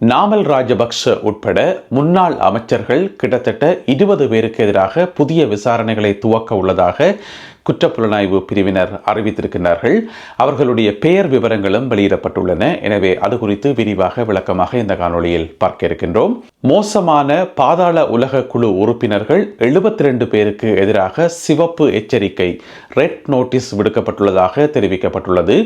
நாமல் ராஜபக்ஷ உட்பட முன்னாள் அமைச்சர்கள் கிட்டத்தட்ட இருபது பேருக்கு எதிராக புதிய விசாரணைகளை துவக்க உள்ளதாக குற்றப்புலனாய்வு பிரிவினர் அறிவித்திருக்கிறார்கள் அவர்களுடைய பெயர் விவரங்களும் வெளியிடப்பட்டுள்ளன. எனவே அது குறித்து விரிவாக விளக்கமாக இந்த காணொளியில் பார்க்க இருக்கின்றோம். மோசமான பாதாள உலக குழு உறுப்பினர்கள் எழுபத்தி ரெண்டு பேருக்கு எதிராக சிவப்பு எச்சரிக்கை ரெட் நோட்டீஸ் விடுக்கப்பட்டுள்ளதாக தெரிவிக்கப்பட்டுள்ளது.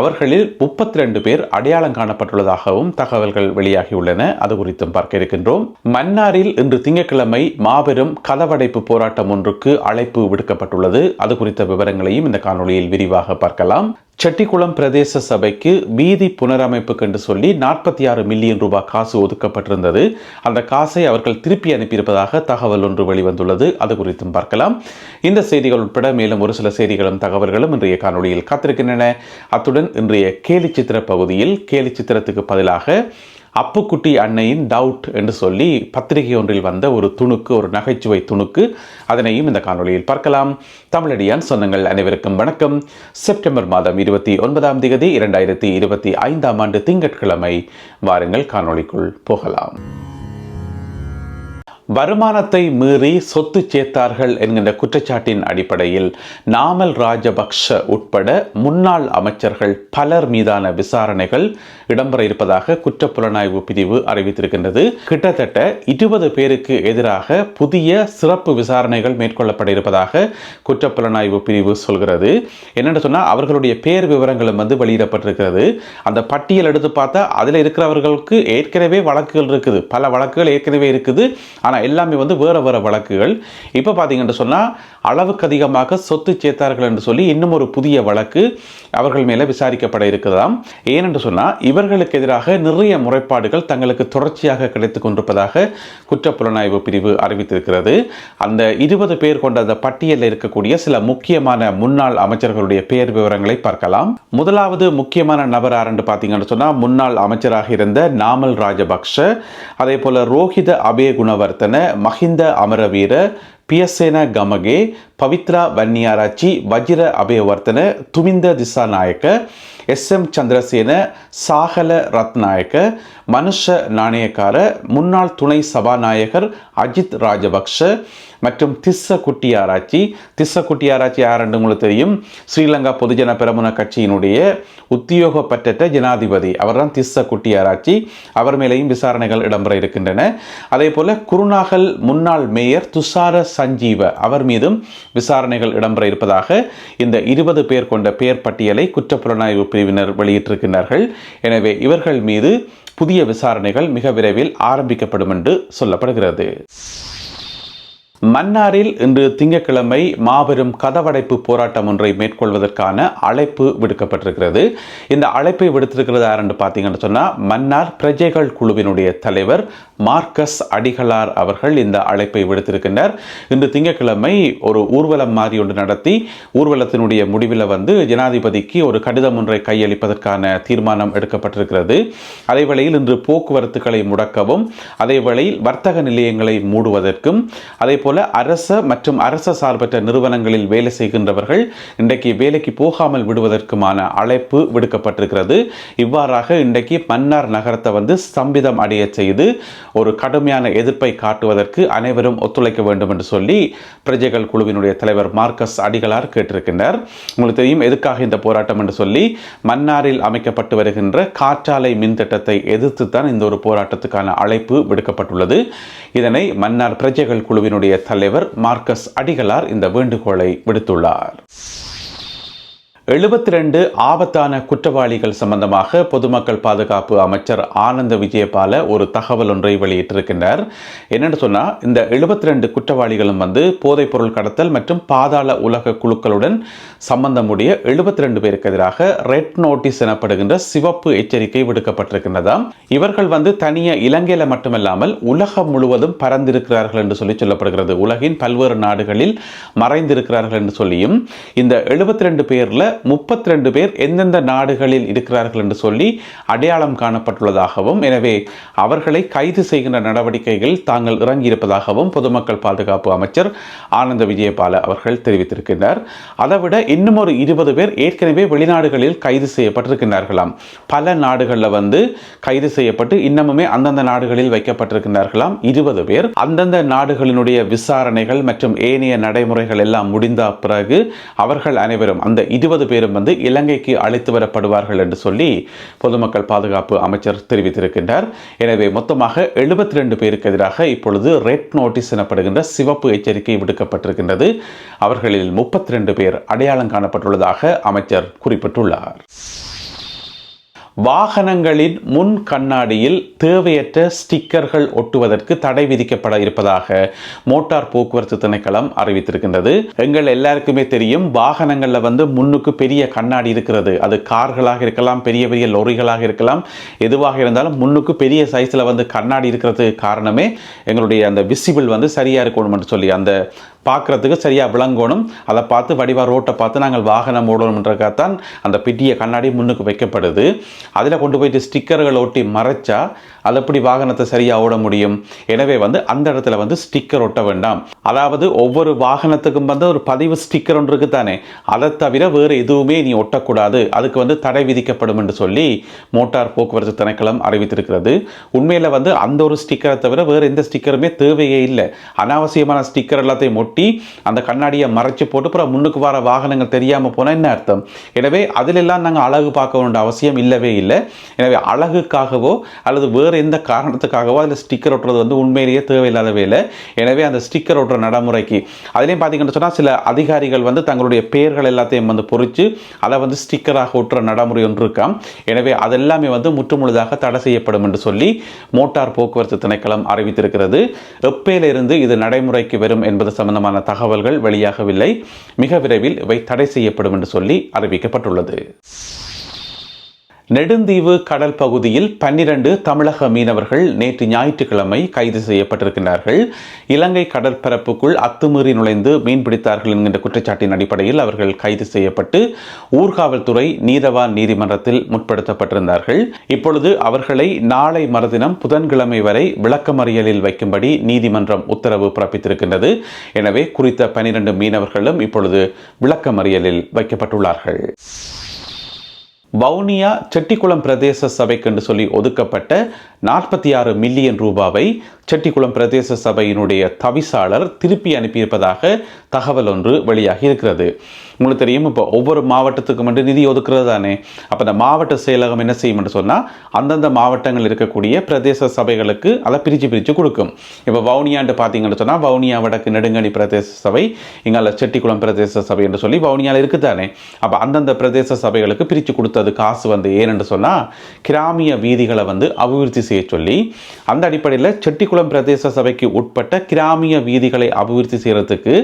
அவர்களில் முப்பத்தி ரெண்டு பேர் அடையாளம் காணப்பட்டுள்ளதாகவும் தகவல்கள் வெளியாகியுள்ளன. அது குறித்தும் பார்க்க இருக்கின்றோம். மன்னாரில் இன்று திங்கட்கிழமை மாபெரும் கதவடைப்பு போராட்டம் ஒன்றுக்கு அழைப்பு விடுக்கப்பட்டுள்ளது. அது குறித்து விவரங்களையும் இந்த காணொலியில் விரிவாக பார்க்கலாம். செட்டிக்குளம் பிரதேச சபைக்கு வீதி புனரமைப்புக்கு என்று சொல்லி நாற்பத்தி ஆறு மில்லியன் ரூபாய் காசு ஒதுக்கப்பட்டிருந்தது. அந்த காசை அவர்கள் திருப்பி அனுப்பியிருப்பதாக தகவல் ஒன்று வெளிவந்துள்ளது. அது குறித்தும் பார்க்கலாம். இந்த செய்திகள் உட்பட மேலும் ஒரு சில செய்திகளும் தகவல்களும் இன்றைய காணொலியில் காத்திருக்கின்றன. அத்துடன் இன்றைய கேலி சித்திர பகுதியில் கேலி சித்திரத்துக்கு பதிலாக அப்புக்குட்டி அன்னையின் டவுட் என்று சொல்லி பத்திரிகை ஒன்றில் வந்த ஒரு துணுக்கு ஒரு நகைச்சுவை துணுக்கு அதனையும் இந்த காணொளியில் பார்க்கலாம். தமிழடியான் சொந்தங்கள் அனைவருக்கும் வணக்கம். செப்டம்பர் மாதம் இருபத்தி ஒன்பதாம் தேதி இரண்டாயிரத்தி இருபத்தி ஐந்தாம் ஆண்டு திங்கட்கிழமை. வாருங்கள் காணொளிக்குள் போகலாம். வருமானத்தை மீறி சொத்து சேர்த்தார்கள் என்கின்ற குற்றச்சாட்டின் அடிப்படையில் நாமல் ராஜபக்ஷ உட்பட முன்னாள் அமைச்சர்கள் பலர் மீதான விசாரணைகள் இடம்பெற இருப்பதாக குற்றப்புலனாய்வு பிரிவு அறிவித்திருக்கின்றது. கிட்டத்தட்ட இருபது பேருக்கு எதிராக புதிய சிறப்பு விசாரணைகள் மேற்கொள்ளப்பட இருப்பதாக குற்றப்புலனாய்வு பிரிவு சொல்கிறது. என்னென்னு சொன்னால் அவர்களுடைய பேர் விவரங்களும் வந்து வெளியிடப்பட்டிருக்கிறது. அந்த பட்டியல் எடுத்து பார்த்தா அதில் இருக்கிறவர்களுக்கு ஏற்கனவே வழக்குகள் இருக்குது. பல வழக்குகள் ஏற்கனவே இருக்குது. ஆனால் எல்லாமே வந்து வேறு வேறு வழக்குகள். இப்போ பார்த்தீங்கன்னு சொன்னால் அளவுக்கு அதிகமாக சொத்து சேர்த்தார்கள் என்று சொல்லி இன்னும் ஒரு புதிய வழக்கு அவர்கள் மேலே விசாரிக்கப்பட இருக்கிறதாம். ஏனென்று சொன்னால் இவர்களுக்கு எதிராக நிறைய முறைப்பாடுகள் தங்களுக்கு தொடர்ச்சியாக கிடைத்துக் கொண்டிருப்பதாக குற்றப்புலனாய்வு பிரிவு அறிவித்திருக்கிறது. அந்த இருபது பேர் கொண்ட அந்த பட்டியலில் இருக்கக்கூடிய சில முக்கியமான முன்னாள் அமைச்சர்களுடைய பெயர் விவரங்களை பார்க்கலாம். முதலாவது முக்கியமான நபர் யாருன்னு பார்த்தீங்கன்னு சொன்னால் முன்னாள் அமைச்சராக இருந்த நாமல் ராஜபக்ஷ அதே போல Rohitha Abeygunawardena Mahinda Amaraweera Piyasena Gamage Pavithra Wanniarachchi Wajira Abeywardena Duminda Dissanayake S M Chandrasena Sagala Ratnayake Manusha Nanayakkara முன்னாள் துணை சபாநாயகர் அஜித் ராஜபக்ஷ மற்றும் திஸ்ஸ குட்டியாராச்சி திஸ்ஸ குட்டியாராச்சி யாரென்று உங்களுக்கு தெரியும்? ஸ்ரீலங்கா பொதுஜன பெரமுன கட்சியினுடைய உத்தியோகப்பற்ற ஜனாதிபதி. அவர்தான் திஸ்ஸ குட்டியாராச்சி அவர் மேலேயும் விசாரணைகள் இடம்பெற இருக்கின்றன. அதே போல குருநாகல் முன்னாள் மேயர் துஷார சஞ்சீவ. அவர் மீதும் விசாரணைகள் இடம்பெற இருப்பதாக இந்த இருபது பேர் கொண்ட பெயர் பட்டியலை குற்றப்புலனாய்வு பிரிவினர் வெளியிட்டிருக்கின்றார்கள். எனவே இவர்கள் மீது புதிய விசாரணைகள் மிக விரைவில் ஆரம்பிக்கப்படும் என்று சொல்லப்படுகிறது. மன்னாரில் இன்று திங்கட்கிழமை மாபெரும் கதவடைப்பு போராட்டம் ஒன்றை மேற்கொள்வதற்கான அழைப்பு விடுக்கப்பட்டிருக்கிறது. இந்த அழைப்பை விடுத்திருக்கிறது யாருன்னு பார்த்தீங்கன்னு சொன்னால் மன்னார் பிரஜைகள் குழுவினுடைய தலைவர் மார்க்கஸ் அடிகளார் அவர்கள் இந்த அழைப்பை விடுத்திருக்கின்றார். இன்று திங்கட்கிழமை ஒரு ஊர்வலம் மாதிரி ஒன்று நடத்தி ஊர்வலத்தினுடைய முடிவில் வந்து ஜனாதிபதிக்கு ஒரு கடிதம் ஒன்றை கையளிப்பதற்கான தீர்மானம் எடுக்கப்பட்டிருக்கிறது. அதேவேளையில் இன்று போக்குவரத்துகளை முடக்கவும் அதேவேளையில் வர்த்தக நிலையங்களை மூடுவதற்கும் அதே போல அரச மற்றும் அரச சார்பற்ற நிறுவனங்களில் வேலை செய்கின்றவர்கள் இன்றைக்கு வேலைக்கு போகாமல் விடுவதற்குமான அழைப்பு விடுக்கப்பட்டிருக்கிறது. இவ்வாறாக இன்றைக்கு மன்னார் நகரத்தை வந்து ஸ்தம்பிதம் அடைய செய்து ஒரு கடுமையான எதிர்ப்பை காட்டுவதற்கு அனைவரும் ஒத்துழைக்க வேண்டும் என்று சொல்லி பிரஜைகள் குழுவினுடைய தலைவர் மார்க்கஸ் அடிகளார் கேட்டிருக்கின்றார். உங்களுக்கு தெரியும் எதுக்காக இந்த போராட்டம் என்று சொல்லி மன்னாரில் அமைக்கப்பட்டு வருகின்ற காற்றாலை மின்திட்டத்தை எதிர்த்து தான் இந்த ஒரு போராட்டத்துக்கான அழைப்பு விடுக்கப்பட்டுள்ளது. இதனை மன்னார் பிரஜைகள் குழுவினுடைய தலைவர் மார்க்கஸ் அடிகளார் இந்த வேண்டுகோளை விடுத்துள்ளார். எழுபத்தி ரெண்டு ஆபத்தான குற்றவாளிகள் சம்பந்தமாக பொதுமக்கள் பாதுகாப்பு அமைச்சர் ஆனந்த விஜயபால ஒரு தகவல் ஒன்றை வெளியிட்டிருக்கின்றார். என்னென்னு சொன்னால் இந்த எழுபத்தி ரெண்டு குற்றவாளிகளும் வந்து போதைப்பொருள் கடத்தல் மற்றும் பாதாள உலக குழுக்களுடன் சம்பந்தமுடைய எழுபத்தி ரெண்டு பேருக்கு எதிராக ரெட் நோட்டீஸ் எனப்படுகின்ற சிவப்பு எச்சரிக்கை விடுக்கப்பட்டிருக்கின்றதாம். இவர்கள் வந்து தனிய இலங்கையில் மட்டுமல்லாமல் உலகம் முழுவதும் பறந்திருக்கிறார்கள் என்று சொல்லி சொல்லப்படுகிறது. உலகின் பல்வேறு நாடுகளில் மறைந்திருக்கிறார்கள் என்று சொல்லியும் இந்த எழுபத்தி ரெண்டு பேரில் முப்பத்தி ரெண்டு பேர் எந்தெந்த நாடுகளில் இருக்கிறார்கள் என்று சொல்லி அடையாளம் காணப்பட்டுள்ளதாகவும் எனவே அவர்களை கைது செய்கின்ற நடவடிக்கைகள் தாங்கள் இறங்கியிருப்பதாகவும் பொதுமக்கள் பாதுகாப்பு அமைச்சர் ஆனந்த விஜயபால அவர்கள் தெரிவித்திருக்கின்றார். அதைவிட இன்னும் ஒரு இருபது பேர் ஏற்கனவே வெளிநாடுகளில் கைது செய்யப்பட்டிருக்கின்றார்களாம். பல நாடுகளில் வந்து கைது செய்யப்பட்டு இன்னமுமே அந்தந்த நாடுகளில் வைக்கப்பட்டிருக்கின்றார்களாம். இருபது பேர் அந்தந்த நாடுகளினுடைய விசாரணைகள் மற்றும் ஏனைய நடைமுறைகள் எல்லாம் முடிந்த பிறகு அவர்கள் அனைவரும் அந்த இருபது பேரும் வந்து இலங்கைக்கு அழைத்து வரப்படுவார்கள் என்று சொல்லி பொதுமக்கள் பாதுகாப்பு அமைச்சர் தெரிவித்திருக்கின்றார். எனவே மொத்தமாக எழுபத்தி ரெண்டு பேருக்கு எதிராக இப்பொழுது ரெட் நோட்டீஸ் எனப்படுகின்ற சிவப்பு எச்சரிக்கை விடுக்கப்பட்டிருக்கின்றது. அவர்களில் முப்பத்தி ரெண்டு பேர் அடையாளம் காணப்பட்டுள்ளதாக அமைச்சர் குறிப்பிட்டுள்ளார். வாகனங்களின் முன் கண்ணாடியில் தேவையற்ற ஸ்டிக்கர்கள் ஒட்டுவதற்கு தடை விதிக்கப்பட இருப்பதாக மோட்டார் போக்குவரத்து திணைக்களம் அறிவித்திருக்கின்றது. எங்கள் எல்லாருக்குமே தெரியும் வாகனங்களில் வந்து முன்னுக்கு பெரிய கண்ணாடி இருக்கிறது. அது கார்களாக இருக்கலாம் பெரிய பெரிய லொரிகளாக இருக்கலாம். எதுவாக இருந்தாலும் முன்னுக்கு பெரிய சைஸில் வந்து கண்ணாடி இருக்கிறது காரணமே எங்களுடைய அந்த விசிபிள் வந்து சரியாக இருக்கணும்னு சொல்லி அந்த பார்க்குறதுக்கு சரியாக விளங்கணும். அதை பார்த்து வடிவா ரோட்டை பார்த்து நாங்கள் வாகனம் ஓடணுன்றக்காகத்தான் அந்த பிட்டிய கண்ணாடி முன்னுக்கு வைக்கப்படுது. அதில் கொண்டு போயிட்டு ஸ்டிக்கர்கள் ஒட்டி மறைச்சா அது எப்படி வாகனத்தை சரியாக ஓட முடியும்? எனவே வந்து அந்த இடத்துல வந்து ஸ்டிக்கர் ஒட்ட வேண்டாம். அதாவது ஒவ்வொரு வாகனத்துக்கும் வந்து ஒரு பதிவு ஸ்டிக்கர் ஒன்று இருக்குது தானே? அதை தவிர வேறு எதுவுமே நீ ஒட்டக்கூடாது. அதுக்கு வந்து தடை விதிக்கப்படும் என்று சொல்லி மோட்டார் போக்குவரத்து திணைக்களம் அறிவித்திருக்கிறது. உண்மையில் வந்து அந்த ஒரு ஸ்டிக்கரை தவிர வேறு எந்த ஸ்டிக்கருமே தேவையே இல்லை. அனாவசியமான ஸ்டிக்கர் எல்லாத்தையும் ஒட்டி அந்த கண்ணாடியை மறைச்சு போட்டு அப்புறம் முன்னுக்கு வர வாகனங்கள் தெரியாமல் போனால் என்ன அர்த்தம்? எனவே அதிலெல்லாம் நாங்கள் அழகு பார்க்க வேண்டிய அவசியம் இல்லவே இல்லை எனவே அழகுக்காகவோ அல்லது வேறு எந்த காரணத்துக்காகவோ அதில் ஸ்டிக்கர் ஒட்டுறது வந்து உண்மையிலேயே தேவையில்லாத வேலை. எனவே அந்த ஸ்டிக்கர் ஒட்டுற நடைமுறைக்கு. அதுலேயும் பார்த்தீங்கன்னு சொன்னால் சில அதிகாரிகள் வந்து தங்களுடைய பெயர்கள் எல்லாத்தையும் வந்து பொறிச்சு அதை வந்து ஸ்டிக்கராக ஒட்டுற நடைமுறை ஒன்று இருக்காம். எனவே அதெல்லாமே வந்து முற்றுமுழுதாக தடை செய்யப்படும் என்று சொல்லி மோட்டார் போக்குவரத்து திணைக்களம் அறிவித்திருக்கிறது. எப்பையிலிருந்து இது நடைமுறைக்கு வரும் என்பது சம்பந்தமான தகவல்கள் வெளியாகவில்லை. மிக விரைவில் இவை தடை செய்யப்படும் என்று சொல்லி அறிவிக்கப்பட்டுள்ளது. நெடுந்தீவு கடல் பகுதியில் பன்னிரண்டு தமிழக மீனவர்கள் நேற்று ஞாயிற்றுக்கிழமை கைது செய்யப்பட்டிருக்கிறார்கள். இலங்கை கடற்பரப்புக்குள் அத்துமீறி நுழைந்து மீன்பிடித்தார்கள் என்கின்ற குற்றச்சாட்டின் அடிப்படையில் அவர்கள் கைது செய்யப்பட்டு ஊர்காவல்துறை நீதவான் நீதிமன்றத்தில் முற்படுத்தப்பட்டிருந்தார்கள். இப்பொழுது அவர்களை நாளை மறுதினம் புதன்கிழமை வரை விளக்கமறியலில் வைக்கும்படி நீதிமன்றம் உத்தரவு பிறப்பித்திருக்கின்றது. எனவே குறித்த பனிரெண்டு மீனவர்களும் இப்பொழுது விளக்கமறியலில் வைக்கப்பட்டுள்ளார்கள். வவுனியா செட்டிக்குளம் பிரதேச சபைக்கென்று சொல்லி ஒதுக்கப்பட்ட நாற்பத்தி ஆறு மில்லியன் ரூபாவை செட்டிக்குளம் பிரதேச சபையினுடைய தவிசாளர் திருப்பி அனுப்பியிருப்பதாக தகவல் ஒன்று வெளியாகி இருக்கிறது. உங்களுக்கு தெரியும் இப்போ ஒவ்வொரு மாவட்டத்துக்கும் மட்டும் நிதி ஒதுக்குறது தானே. அப்போ இந்த மாவட்ட செயலகம் என்ன செய்யும்னு சொன்னால் அந்தந்த மாவட்டங்கள் இருக்கக்கூடிய பிரதேச சபைகளுக்கு அதை பிரித்து பிரித்து கொடுக்கும். இப்போ வவுனியாண்டு பார்த்தீங்கன்னு சொன்னால் வவுனியா வடக்கு நெடுங்கணி பிரதேச சபை இங்கால செட்டிக்குளம் பிரதேச சபை என்று சொல்லி வவுனியாவில் இருக்குது தானே. அப்போ அந்தந்த பிரதேச சபைகளுக்கு பிரித்து கொடுத்தது காசு வந்து ஏனென்று சொன்னால் கிராமிய வீதிகளை வந்து அபிவிருத்தி செய்ய சொல்லி அந்த அடிப்படையில் செட்டிக்குளம் பிரதேச சபைக்கு உட்பட்ட கிராமிய வீதிகளை அபிவிருத்தி செய்கிறதுக்கு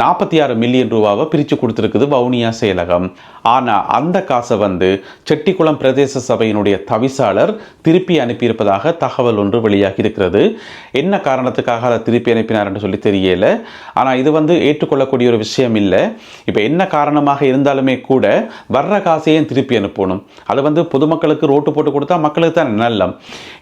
நாற்பத்தி ஆறு மில்லியன் ரூபாவை பிரித்து கொடுத்துருக்கு இருக்குது. வவுனியா செயலகம். ஆனால் அந்த காசை வந்து செட்டிக்குளம் பிரதேச சபையினுடைய தவிசாளர் திருப்பி அனுப்பியிருப்பதாக தகவல் ஒன்று வெளியாகி இருக்கிறது. என்ன காரணத்துக்காக அதை திருப்பி அனுப்பினார் என்று சொல்லி தெரியல. ஆனால் இது வந்து ஏற்றுக்கொள்ளக்கூடிய ஒரு விஷயம் இல்லை. இப்போ என்ன காரணமாக இருந்தாலுமே கூட வர்ற காசையும் திருப்பி அனுப்பணும்? அது வந்து பொதுமக்களுக்கு ரோட்டு போட்டு கொடுத்தா மக்களுக்கு தான் நல்லம்.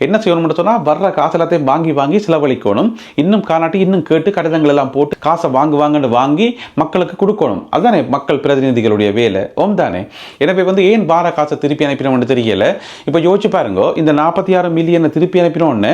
என்ன செய்யணும்னு சொன்னால் வர்ற காசு எல்லாத்தையும் வாங்கி வாங்கி செலவழிக்கணும். இன்னும் காணாட்டி இன்னும் கேட்டு கடிதங்கள் எல்லாம் போட்டு காசை வாங்குவாங்கன்னு வாங்கி மக்களுக்கு கொடுக்கணும். அதுதானே மக்கள் பிரதிநிதிகளுடைய வேலை. ஓம் தானே எனவே வந்து ஏன் வார காசை திருப்பி அனுப்பினோம்னு தெரியல. இப்போ யோசிச்சு பாருங்க இந்த நாற்பத்தி ஆறு மில்லியனை திருப்பி அனுப்பினோன்னு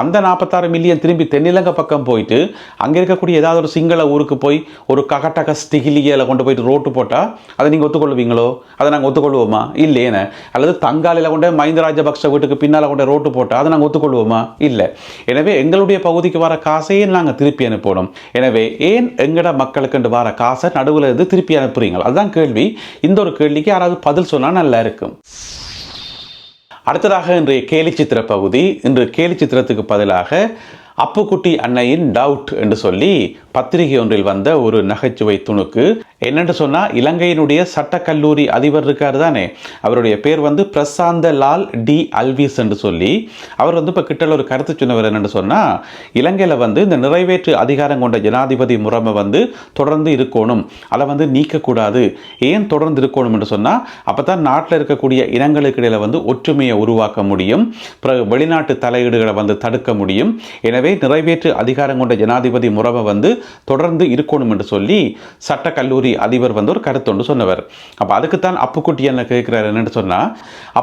அந்த நாற்பத்தாறு மில்லியன் திரும்பி தென்னிலங்க பக்கம் போயிட்டு அங்கே இருக்கக்கூடிய ஏதாவது ஒரு சிங்கள ஊருக்கு போய் ஒரு ககட்டக ஸ்டிகிலியில் கொண்டு போயிட்டு ரோட்டு போட்டால் அதை நீங்கள் ஒத்துக்கொள்வீங்களோ? அதை நாங்கள் ஒத்துக்கொள்வோமா? இல்லையேன அல்லது தங்காலையில் கொண்டு மஹிந்த ராஜபக்ஷ வீட்டுக்கு பின்னால் கொண்டு ரோட்டு போட்டால் அதை நாங்கள் ஒத்துக்கொள்வோமா? இல்லை. எனவே எங்களுடைய பகுதிக்கு வர காசையே நாங்கள் திருப்பி அனுப்பணும். எனவே ஏன் எங்கட மக்களுக்கு வர காசை நடுவில் இருந்து திருப்பி அனுப்புறீங்களா அதுதான் கேள்வி. இந்த ஒரு கேள்விக்கு யாராவது பதில் சொன்னால் நல்லா இருக்கும். அடுத்ததாக இன்றைய கேலி சித்திர பகுதி. இன்று கேலி சித்திரத்துக்கு பதிலாக அப்புக்குட்டி அன்னையின் டவுட் என்று சொல்லி பத்திரிகை ஒன்றில் வந்த ஒரு நகைச்சுவை துணுக்கு என்னென்று சொன்னால் இலங்கையினுடைய சட்டக்கல்லூரி அதிபர் இருக்கார் தானே. அவருடைய பேர் வந்து பிரசாந்த லால் டி அல்விஸ் என்று சொல்லி அவர் வந்து இப்போ கிட்டல ஒரு கருத்து சொன்னவர் என்னென்னு சொன்னால் இலங்கையில் வந்து இந்த நிறைவேற்று அதிகாரம் கொண்ட ஜனாதிபதி முறைமை வந்து தொடர்ந்து இருக்கணும். அதை வந்து நீக்கக்கூடாது. ஏன் தொடர்ந்து இருக்கணும் என்று சொன்னால் அப்போ தான் நாட்டில் இருக்கக்கூடிய இனங்களுக்கு இடையில் வந்து ஒற்றுமையை உருவாக்க முடியும். பிறகு வெளிநாட்டு தலையீடுகளை வந்து தடுக்க முடியும். எனவே நிறைவேற்று அதிகாரம் கொண்ட ஜனாதிபதி முறவை வந்து தொடர்ந்து இருக்கணும் என்று சொல்லி சட்ட கல்லூரி அதிபர் வந்து ஒரு கருத்து ஒன்று சொன்னவர். அப்போ அதுக்குத்தான் அப்புக்குட்டி என்ன கேட்குறாரு என்னன்னு சொன்னால்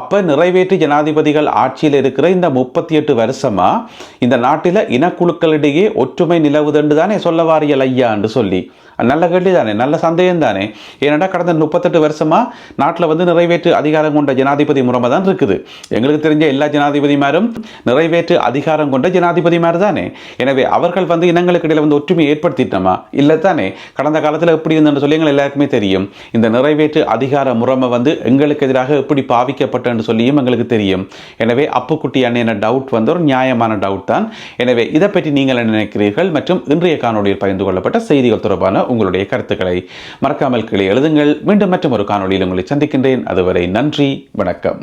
அப்போ நிறைவேற்று ஜனாதிபதிகள் ஆட்சியில் இருக்கிற இந்த முப்பத்தி எட்டு வருஷமாக இந்த நாட்டில் இனக்குழுக்களிடையே ஒற்றுமை நிலவுதுன்னு தானே சொல்ல வாரியல் ஐயான்னு சொல்லி. நல்ல கேள்வி தானே நல்ல சந்தேகம் தானே ஏன்னா கடந்த முப்பத்தெட்டு வருஷமாக நாட்டில் வந்து நிறைவேற்று அதிகாரம் கொண்ட ஜனாதிபதி முறைமை தான் இருக்குது. எங்களுக்கு தெரிஞ்ச எல்லா ஜனாதிபதிமாரும் நிறைவேற்று அதிகாரம் கொண்ட ஜனாதிபதிமார் தான். எனவே அவர்கள் வந்து இனங்களுக்கு இடையில் வந்து ஒற்றுமை ஏற்படுத்திட்டோமா? இல்லை தானே கடந்த காலத்தில் எப்படி இருந்தன்னு சொல்லி எங்கள் எல்லாருக்குமே தெரியும். இந்த நிறைவேற்று அதிகார முறைமை வந்து எங்களுக்கு எதிராக எப்படி பாவிக்கப்பட்டன்னு சொல்லியும் எங்களுக்கு தெரியும். எனவே அப்புக்குட்டி அண்ணன டவுட் வந்து ஒரு நியாயமான டவுட் தான். எனவே இதை பற்றி நீங்கள் என்ன நினைக்கிறீர்கள்? மற்றும் இன்றைய காணொலியில் பகிர்ந்து கொள்ளப்பட்ட செய்திகள் தொடர்பான உங்களுடைய கருத்துக்களை மறக்காமல் கீழே எழுதுங்கள். மீண்டும் மற்றும் ஒரு காணொலியில் உங்களை சந்திக்கின்றேன். அதுவரை நன்றி வணக்கம்.